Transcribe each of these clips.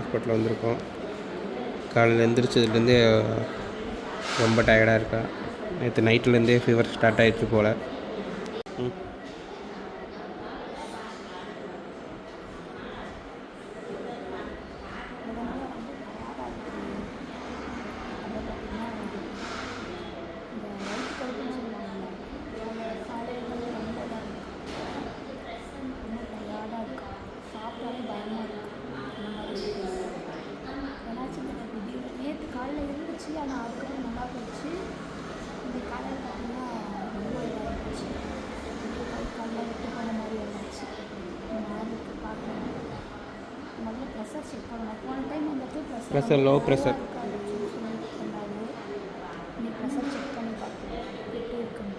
Hospital வந்திருக்கோம். காலையில் எந்திரிச்சதுலேருந்தே ரொம்ப டயர்டாக இருக்கா. நேற்று நைட்லேருந்தே ஃபீவர் ஸ்டார்ட் ஆகிடுச்சு போல். ம் நேற்று காலையில் இருந்துச்சு ஆனால் அதுக்கப்புறம் நல்லா போச்சு இந்த காலையில் பார்த்தீங்கன்னா ரொம்ப இதாகிடுச்சு கை காலில் விட்டு போன மாதிரி ஆயிடுச்சு நாளைக்கு பார்க்கணும் முதல்ல ப்ரெஷர் செக் பண்ணணும் போன டைம் வந்துட்டு ப்ரெஷர் நீ ப்ரெஷர் செக் பண்ணி பார்த்தேன் எப்படி இருக்குன்னு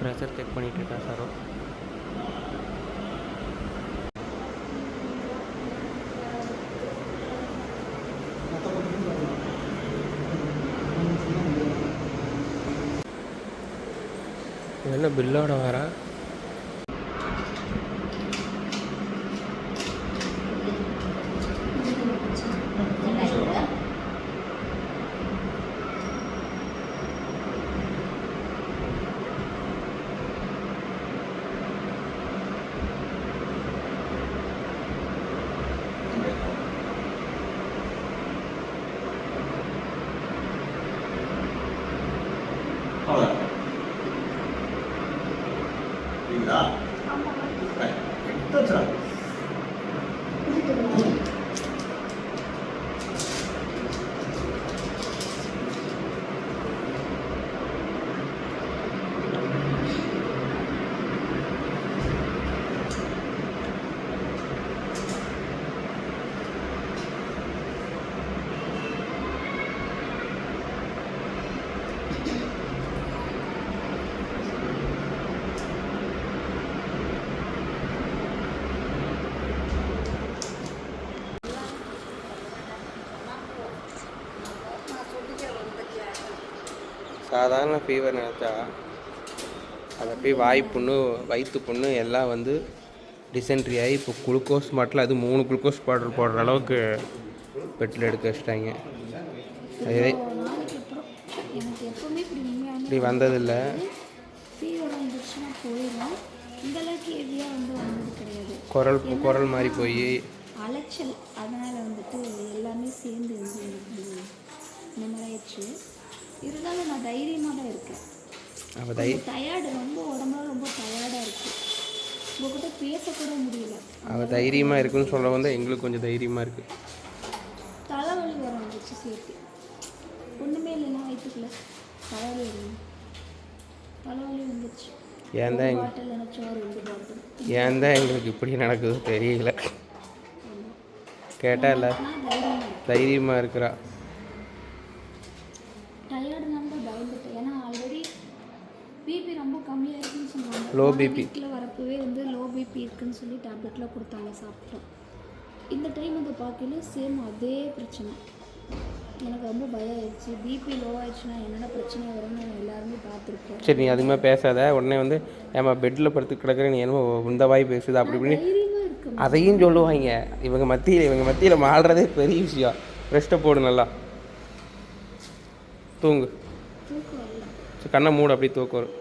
ப்ரெஷர் செக் பண்ணிட்டு இருக்கா சாரோ. என்ன பில்லோட வரேன் outra. சாதாரண ஃபீவர் நினச்சா அதை போய் வாய் புண்ணு வயிற்று புண்ணு எல்லாம் வந்து டிசென்ட்ரி ஆகி இப்போ குளுக்கோஸ் மாட்டில் அது மூணு குளுக்கோஸ் பவுடர் போடுற அளவுக்கு பெட்டில் எடுக்க வச்சிட்டாங்க அதே இப்படி வந்ததில்லை குரல் குரல் மாதிரி போய் அலைச்சல் அதனால் வந்துட்டு எல்லாமே சேர்ந்து இந்த மாதிரி ஆயிடுச்சு இருந்தாலும் நான் தைரியமாக தான் இருக்கேன் தை டயர்டு ரொம்ப உடம்புல ரொம்ப டயர்டாக இருக்குது உங்ககிட்ட பேசக்கூட முடியல. அவள் தைரியமாக இருக்குன்னு சொல்ல வந்து எங்களுக்கு கொஞ்சம் தைரியமாக இருக்குது தலைவலி வர வந்துச்சு சேர்த்து ஒன்றுமே இல்லைன்னா வயிற்றுக்குள்ள தலைவலி வரும். தலைவலி வந்துச்சு. ஏன் தான் ஏன் தான் எங்களுக்கு இப்படி நடக்குது தெரியல. கேட்டா இல்லை. நான் தைரியமாக தைரியமாக இருக்கிறா டயர்டுனால தான் பயந்துட்டேன் ஏன்னா ஆல்ரெடி பிபி ரொம்ப கம்மியாக இருக்குன்னு சொன்னாங்க. BP. வீக்ல வரப்பவே வந்து லோ பிபி இருக்குன்னு சொல்லி டேப்லெட்லாம் கொடுத்தாங்க சாப்பிட்டோம். இந்த டைம் வந்து பார்க்கல சேம் அதே பிரச்சனை. எனக்கு ரொம்ப பயம் ஆயிடுச்சு. பிபி லோ ஆயிடுச்சுன்னா என்னென்ன பிரச்சனை வரும்னு எல்லாருமே பார்த்துருக்கோம். சரி நீ அதிகமாக பேசாத. உடனே வந்து ஏமா பெட்டில் படுத்து கிடக்குற நீ என்னமோ இந்த வாய் பேசுது அப்படி இப்படின்னு அதையும் சொல்லுவாங்க. இவங்க மத்தியில் இவங்க மத்தியில் மாறுறதே பெரிய விஷயம். ரெஸ்ட்டை போடு நல்லா. தூங்கு. கண்ணை மூடு அப்படியே தூக்கம் வரும்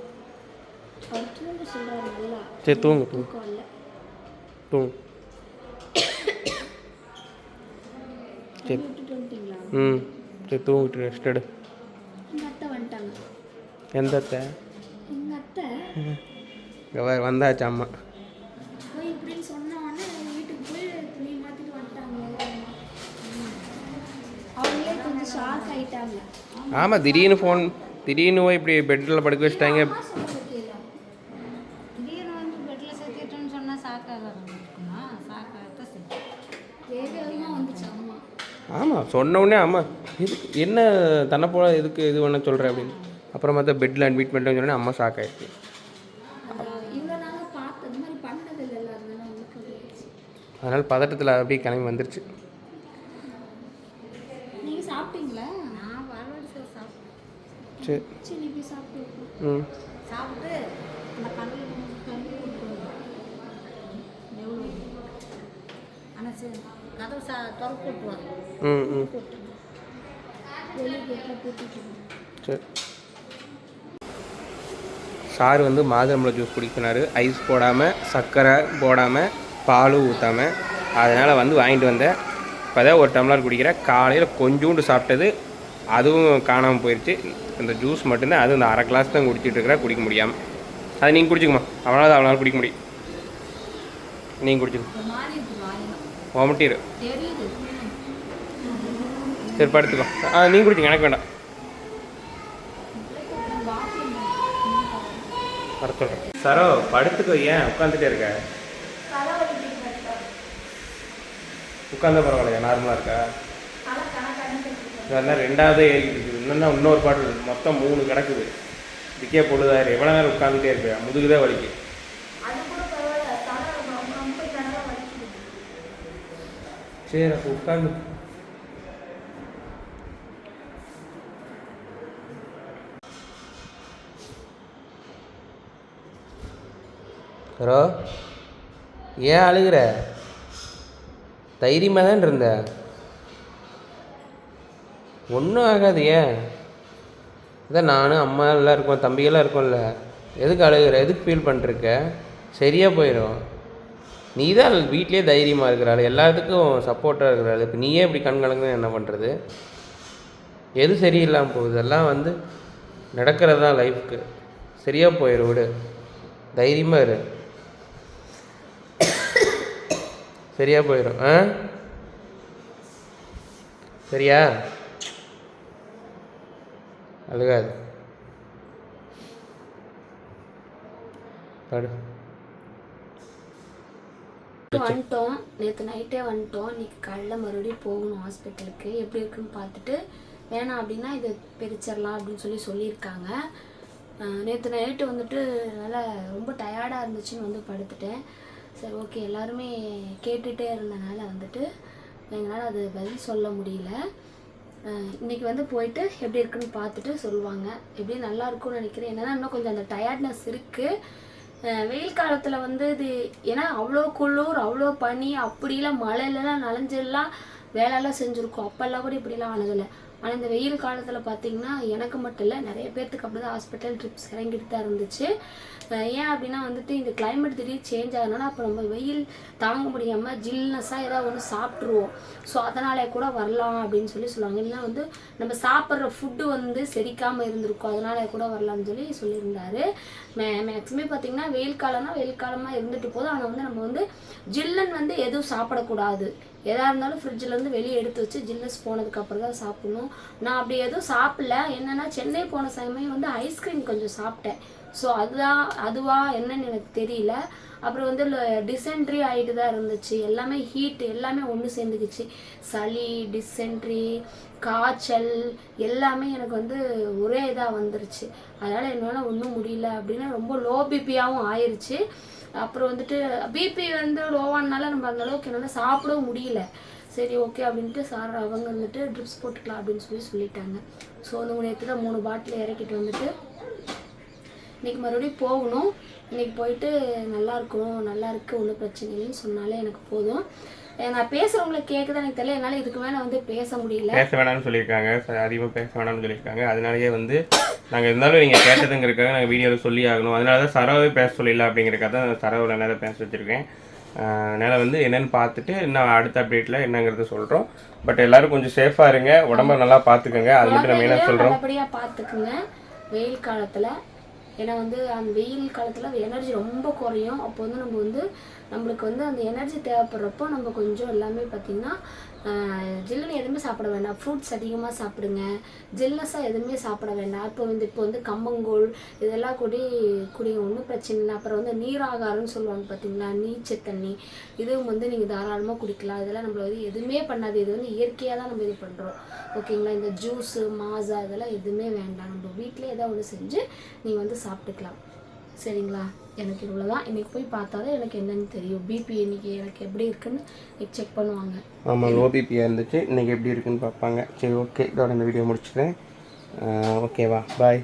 அவர் தூங்க சொல்கிறாரு நல்லா சரி தூங்கு தூங்க. தூங்க. சரி. ம் சரி தூங்கிட்டு ரெஸ்ட் எடு. எந்த அத்தை? இங்கே வந்தாச்சு அம்மா. ஆமாம் திடீர்னு ஃபோன் திடீர்னு போய் இப்படி பெட்டில் படுக்க வச்சுட்டாங்க. ஆமாம் சொன்ன உடனே ஆமாம் இதுக்கு என்ன தன்னை போல எதுக்கு இது பண்ண சொல்கிறேன் அப்படின்னு. அப்புறம் பார்த்தா பெட்டில் அட்மிட் பண்ணிட்டேன்னு சொன்னோடனே அம்மா ஷாக் இல்லை அதனால பதட்டத்தில் அப்படியே கிளம்பி வந்துருச்சு. சரி. ம். சாப்பிட்டு அந்த கதவு சா திறப்பு விட்டுருவாங்க ம் ம். சரி சார் வந்து மாதுளம்பழம் ஜூஸ் குடிக்கினாரு ஐஸ் போடாமல் சர்க்கரை போடாமல் பாலும் ஊற்றாமல் அதனால் வந்து வாங்கிட்டு வந்தேன். இப்போ தான் ஒரு டம்ளர் குடிக்கிறேன் காலையில் கொஞ்சோண்டு சாப்பிட்டது. அதுவும் காணாமல் போயிடுச்சு இந்த ஜூஸ் மட்டும்தான். அதுவும் இந்த அரை கிளாஸ் தான் குடிச்சிட்டு இருக்கிறேன் குடிக்க முடியாமல் அதை நீங்கள் குடிச்சுக்குமா அவனால் அவனால் குடிக்க முடியும். நீங்கள் குடிச்சுக்கோ. வாமிட்டிரு. சரி படுத்துக்கோ. ஆ நீங்கள் குடிச்சிங்க எனக்கு வேண்டாம். சொல்கிறேன் சரோ படுத்துக்கோ ஏன் உட்காந்துட்டே இருக்க. உட்காந்தா பரவாயில்லையா? நார்மலாக இருக்கா? இதெல்லாம் ரெண்டாவதே இருக்குது. இன்னும் இன்னொரு பாட்டு. மொத்தம் மூணு கிடக்குது. இதுக்கே பொழுதாயிரு எவ்வளோ நேரம் உட்காந்துட்டே இருப்பேன்? முதுகுதே வலிக்கு அது கூட பரவாயில்ல தலை ரொம்ப ரொம்ப கணக்காக வலிக்குது சரி அப்போ உட்காந்து ஹலோ ஏன் அழுகிற? தைரியமாக தான் இருந்த. ஒன்றும் ஆகாது ஏன்? இதான் நானும் அம்மா எல்லாம் இருக்கோம் தம்பியெல்லாம் இருக்கோம்ல. எதுக்கு அழுகிற? எதுக்கு ஃபீல் பண்ணிருக்க சரியாக போயிடும் நீ தான் வீட்லேயே தைரியமாக இருக்கிறாள் எல்லாத்துக்கும் சப்போர்ட்டாக இருக்கிறாள். இப்போ நீயே இப்படி கண் கலங்குனா என்ன பண்ணுறது எது சரியில்லாமல் போகுது? எல்லாம் வந்து நடக்கிறது தான் லைஃப்க்கு சரியாக போயிடு விடு. தைரியமாக இரு. சரியாக போயிடும் ஆ? சரியா? அழுகாது. படு. வந்துட்டோம். நேற்று நைட்டே வந்துட்டோம். இன்னைக்கு காலைல மறுபடியும் போகணும் ஹாஸ்பிட்டலுக்கு. எப்படி இருக்குன்னு பார்த்துட்டு வேணாம் அப்படின்னா இதை பிரிச்சிடலாம் அப்படின்னு சொல்லி சொல்லியிருக்காங்க. நேற்று நைட்டு வந்துட்டு நல்லா ரொம்ப டயர்டாக இருந்துச்சுன்னு வந்து படுத்துட்டேன். சரி ஓகே எல்லாருமே கேட்டுகிட்டே இருந்தனால வந்துட்டு எங்களால் அது பதில் சொல்ல முடியல. இன்றைக்கி இன்னைக்கு வந்து போயிட்டு எப்படி இருக்குன்னு பார்த்துட்டு சொல்லுவாங்க. எப்படி நல்லா இருக்கும்னு நினைக்கிறேன். என்னன்னா இன்னும் கொஞ்சம் அந்த டயர்ட்னஸ் இருக்குது வெயில் காலத்தில் வந்து இது ஏன்னா அவ்வளோ குளிர் அவ்வளோ பனி அப்படிலாம் மழையிலலாம் நனைஞ்செல்லாம் வேலையெல்லாம் செஞ்சுருக்கோம். அப்போல்லாம் கூட இப்படிலாம் ஆனதில்லை ஆனால் இந்த வெயில் காலத்தில் பார்த்தீங்கன்னா எனக்கு மட்டும் இல்லை நிறைய பேர்த்துக்கு அப்படி தான் ஹாஸ்பிட்டல் ட்ரிப்ஸ் இறங்கிட்டு தான் இருந்துச்சு. ஏன் அப்படின்னா வந்துட்டு இந்த கிளைமேட் திடீர் சேஞ்ச் ஆகிறதுனால அப்போ நம்ம வெயில் தாங்க முடியாமல் ஜில்னஸாக ஏதாவது ஒன்று சாப்பிட்ருவோம் ஸோ அதனாலே கூட வரலாம் அப்படின்னு சொல்லி சொல்லுவாங்க. இல்லைன்னா வந்து நம்ம சாப்பிட்ற ஃபுட்டு வந்து செரிக்காமல் இருந்திருக்கும். அதனாலே கூட வரலாம்னு சொல்லி சொல்லியிருந்தாரு. மே மேக்ஸிமம் பார்த்தீங்கன்னா வெயில் காலம்னா வெயில் காலமாக இருந்துட்டு போதும். ஆனால் வந்து நம்ம வந்து ஜில்லன் வந்து எதுவும் சாப்பிடக்கூடாது. எதாக இருந்தாலும் ஃப்ரிட்ஜில் இருந்து வெளியே எடுத்து வச்சு ஜில்லஸ் போனதுக்கு அப்புறம் தான் சாப்பிடணும். நான் அப்படி எதுவும் சாப்பிடல. என்னன்னா சென்னை போன சமயம் வந்து ஐஸ்கிரீம் கொஞ்சம் சாப்பிட்டேன். ஸோ அதுதான் அதுவா என்னன்னு எனக்கு தெரியல. அப்புறம் வந்து டிசென்ட்ரி ஆகிட்டு தான் இருந்துச்சு. எல்லாமே ஹீட் எல்லாமே ஒன்று சேர்ந்துக்குச்சு. சளி டிசென்ட்ரி காய்ச்சல் எல்லாமே எனக்கு வந்து ஒரே இதாக வந்துருச்சு. அதனால் என்னால் ஒன்றும் முடியல அப்படின்னா ரொம்ப லோ பிபியாகவும் ஆயிடுச்சு அப்புறம் வந்துட்டு பிபி வந்து லோவானால நம்ம அந்த அளவுக்கு என்னால் சாப்பிடவும் முடியல. சரி ஓகே அப்படின்ட்டு சார் அவங்க வந்துட்டு ட்ரிப்ஸ் போட்டுக்கலாம் அப்படின்னு சொல்லி சொல்லிட்டாங்க. ஸோ வந்து நேற்று மூணு பாட்டில் இறக்கிட்டு வந்துட்டு இன்னைக்கு மறுபடியும் போகணும். இன்னைக்கு போயிட்டு நல்லா இருக்கணும் நல்லா இருக்கு ஒன்றும் பிரச்சனை இல்லைன்னு சொன்னாலே எனக்கு போதும். நான் பேசுகிறவங்களுக்கு கேட்குதான் எனக்கு தெரியல. என்னால் இதுக்கு மேலே வந்து பேச முடியல. பேச வேணாம்னு சொல்லியிருக்காங்க. அதிகமாக பேச வேணாம்னு சொல்லியிருக்காங்க. அதனாலயே வந்து நாங்கள் இருந்தாலும் நீங்கள் கேட்டதுங்கிறதுக்காக நாங்கள் வீடியோவில் சொல்லி ஆகணும். அதனால தான் சரவை பேச சொல்லிடல அப்படிங்கிறக்காக தான் சரவில் நேரம் பேச வச்சுருக்கேன். அதனால் வந்து என்னென்னு பார்த்துட்டு இன்னும் அடுத்த அப்டேட்டில் என்னங்கிறத சொல்கிறோம் பட் எல்லாரும் கொஞ்சம் சேஃபாக இருங்க. உடம்ப நல்லா பார்த்துக்கோங்க அது மட்டும் நம்ம என்ன சொல்கிறோம் நல்லபடியாக பார்த்துக்குங்க வெயில் காலத்தில். ஏன்னா வந்து அந்த வெயில் காலத்தில் எனர்ஜி ரொம்ப குறையும். அப்போ வந்து நம்ம வந்து நம்மளுக்கு வந்து அந்த எனர்ஜி தேவைப்படுறப்போ நம்ம கொஞ்சம் எல்லாமே பார்த்திங்கன்னா ஜில்லுன்னு எதுவுமே சாப்பிட வேண்டாம். ஃப்ரூட்ஸ் அதிகமாக சாப்பிடுங்க. ஜில்னஸாக எதுவுமே சாப்பிட வேண்டாம். இப்போ வந்து இப்போ வந்து கம்பங்கூழ் இதெல்லாம் கூடி குடிங்க ஒன்றும் பிரச்சனை இல்லை. அப்புறம் வந்து நீராகாரம்னு சொல்லுவாங்க பார்த்தீங்களா? நீச்சல் தண்ணி. இதுவும் வந்து நீங்கள் தாராளமாக குடிக்கலாம். இதெல்லாம் நம்மள வந்து எதுவுமே பண்ணாது. இது வந்து இயற்கையாக தான் நம்ம இது பண்ணுறோம் ஓகேங்களா? இந்த ஜூஸு மாசா இதெல்லாம் எதுவுமே வேண்டாம். நம்ம வீட்டிலே ஏதாவது ஒன்று செஞ்சு நீங்கள் வந்து சாப்பிட்டுக்கலாம். சரிங்களா? எனக்கு இவ்வளோதான் இன்னைக்கு போய் பார்த்தா தான் எனக்கு என்னன்னு தெரியும். பிபி இன்னைக்கு எனக்கு எப்படி இருக்குன்னு செக் பண்ணுவாங்க. ஆமாம் லோ பிபியாக இருந்துச்சு. இன்றைக்கி எப்படி இருக்குன்னு பார்ப்பாங்க. சரி ஓகே இதோட இந்த வீடியோ முடிச்சுக்கிறேன். ஓகேவா பாய்